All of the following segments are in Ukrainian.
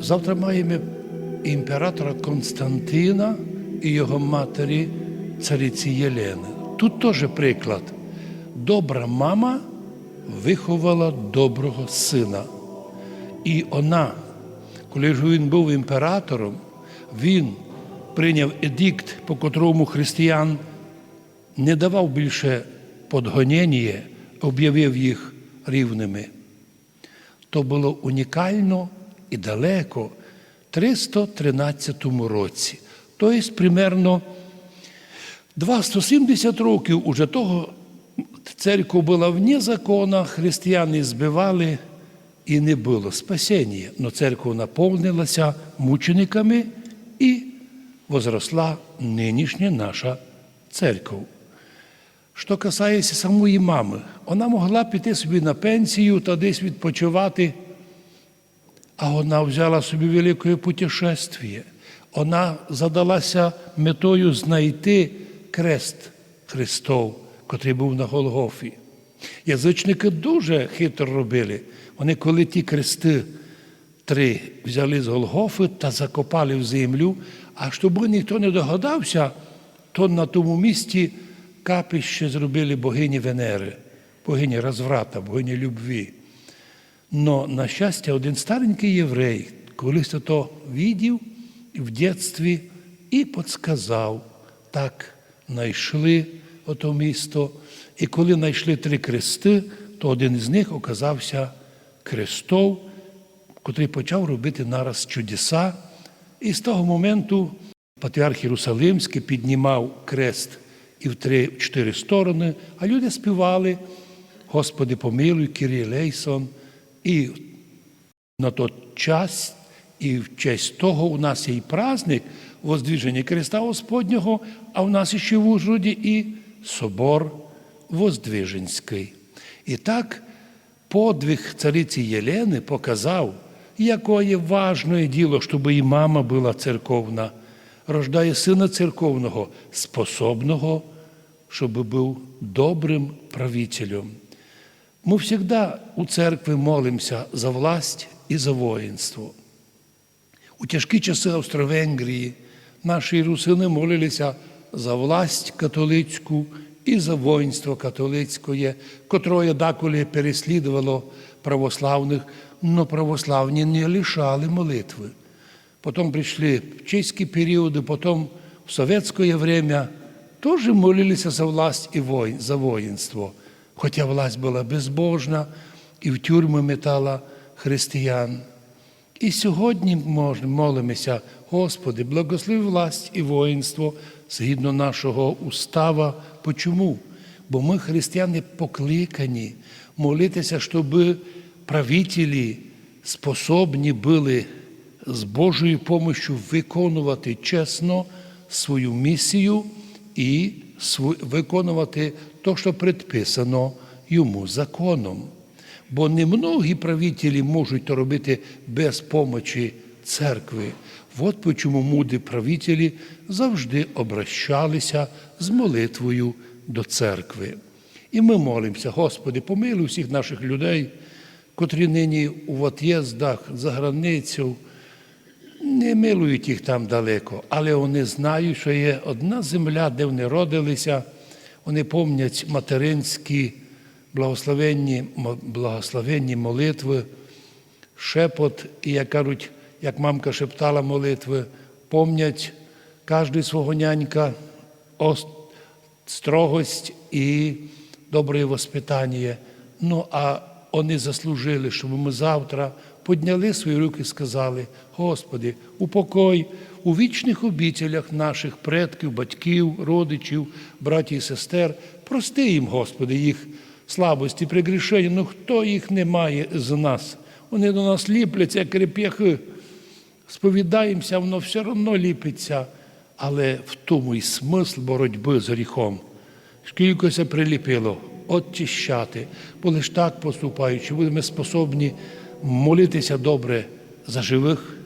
Завтра маємо імператора Константина і його матері цариці Єлени. Тут теж приклад. Добра мама виховала доброго сина. І вона, коли ж він був імператором, він прийняв едикт, по котрому християн не давав більше подгонення, об'явив їх рівними. То було унікально і далеко в 313 році. Тобто, примерно 270 років уже того церква була вне закона, християни збивали і не було спасіння. Но церква наповнилася мучениками і возросла нинішня наша церква. Що касається самої мами, вона могла піти собі на пенсію та десь відпочивати, а вона взяла собі велике путешествие. Вона задалася метою знайти крест Христов, котрий був на Голгофі. Язичники дуже хитро робили. Вони, коли ті крести три взяли з Голгофи та закопали в землю, а щоб ніхто не догадався, то на тому місці капище зробили богині Венери, богині розврата, богині любві. Но, на щастя, один старенький єврей колись то відів в дитинстві і підсказав, так знайшли ото місто. І коли знайшли три крести, то один із них оказався Христов, котрий почав робити нараз чудеса. І з того моменту патріарх Єрусалимський піднімав крест і в три чотири сторони, а люди співали Господи, помилуй, Кирій Лейсон. І на той час, і в честь того у нас є і праздник Воздвіження Христа Господнього, а у нас ще в Ужгороді і собор Воздвиженський. І так подвиг цариці Єлени показав, якое важне діло, щоб і мама була церковна, рождає сина церковного, способного, щоб був добрим правителем. Мы всегда у церкви молимося за власть і за воїнство. У тяжкі часи Австро-Венгрії наші русини молилися за власть католицьку і за воїнство католицьке, котроє деколи переслідувало православних, але православні не лишали молитви. Потім прийшли чеські періоди, потім в совєтське время теж молилися за власть і за воїнство. Хоча власть була безбожна і в тюрми метала християн. І сьогодні молимося, Господи, благослови власть і воїнство згідно нашого устава. Почому? Бо ми, християни, покликані молитися, щоб правителі способні були з Божою допомогою виконувати чесно свою місію і виконувати те, що предписано йому законом. Бо немногі правителі можуть робити без помочі церкви. От чому мудрі правителі завжди обращалися з молитвою до церкви. І ми молимося, Господи, помилуй всіх наших людей, котрі нині у от'їздах за границю, не милують їх там далеко, але вони знають, що є одна земля, де вони родилися, вони помнять материнські благословенні, благословенні молитви, шепот, і як кажуть, як мамка шептала молитви, помнять кожен свого нянька, строгость і добре воспитання. Ну, а вони заслужили, щоб ми завтра подняли свої руки і сказали: Господи, упокой у вічних обітелях наших предків, батьків, родичів, братів і сестер, прости їм, Господи, їх слабості, пригрішення. Ну хто їх не має з нас? Вони до нас ліпляться, як реп'яхи. Сповідаємося, воно все одно ліпиться. Але в тому і смисл боротьби з гріхом. Скільки це приліпило, очищати, бо лише так поступаючи, будемо способні молитися добре за живих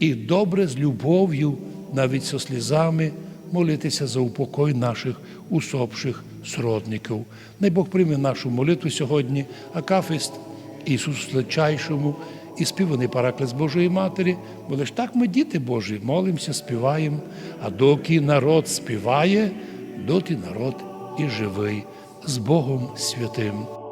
і добре з любов'ю, навіть со слізами, молитися за упокой наших усопших сродників. Най Бог прийме нашу молитву сьогодні, а кафест Ісусу Сличайшому і співаний параклес Божої Матері, бо лиш так ми діти Божі, молимося, співаємо, а доки народ співає, доти народ і живий з Богом святим.